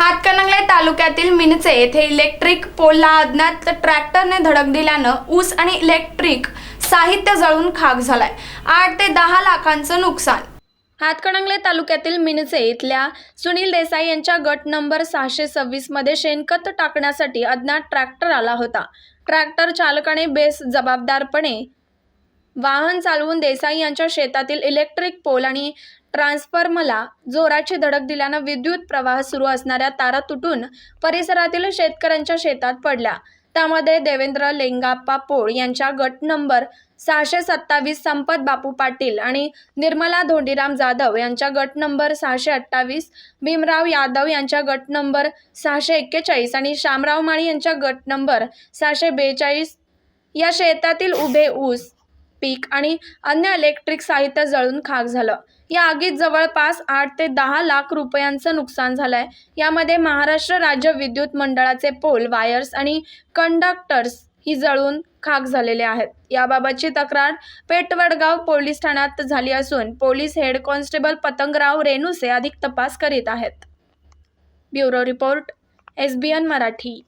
हातकणंगले तालुक्यातील मिनचे येथे इलेक्ट्रिक पोलला अज्ञात ट्रॅक्टरने धडक दिल्यानं ऊस आणि इलेक्ट्रिक साहित्य जळून खाक झालाय. आठ ते दहा लाखांचं नुकसान. हातकणंगले तालुक्यातील मिनचे इथल्या सुनील देसाई यांच्या गट नंबर सहाशे सव्वीसमध्ये शेणखत टाकण्यासाठी अज्ञात ट्रॅक्टर आला होता. ट्रॅक्टर चालकाने बेस जबाबदारपणे वाहन चालवून देसाई यांच्या शेतातील इलेक्ट्रिक पोल आणि ट्रान्सफॉर्मला जोराची धडक दिल्यानं विद्युत प्रवाह सुरू असणाऱ्या तारा तुटून परिसरातील शेतकऱ्यांच्या शेतात पडल्या. त्यामध्ये देवेंद्र लेंगाप्पा पोळ यांच्या गट नंबर सहाशे सत्तावीस संपत बापू पाटील आणि निर्मला धोंडीराम जाधव यांच्या गट नंबर सहाशे अठ्ठावीस भीमराव यादव यांच्या गट नंबर सहाशे एक्केचाळीस आणि शामराव माळी यांच्या गट नंबर सहाशे बेचाळीस. या शेतातील उभे ऊस पीक आणि अन्य इलेक्ट्रिक साहित्य जळून खाक झालं. या आगीत जवळपास आठ ते दहा लाख रुपयांचं नुकसान झालंय. यामध्ये महाराष्ट्र राज्य विद्युत मंडळाचे पोल वायर्स आणि कंडक्टर्स ही जळून खाक झालेले आहेत. याबाबतची तक्रार पेटवडगाव पोलीस ठाण्यात झाली असून police head constable Patangrao Renuse अधिक तपास करीत आहेत. Bureau report S B N Marathi.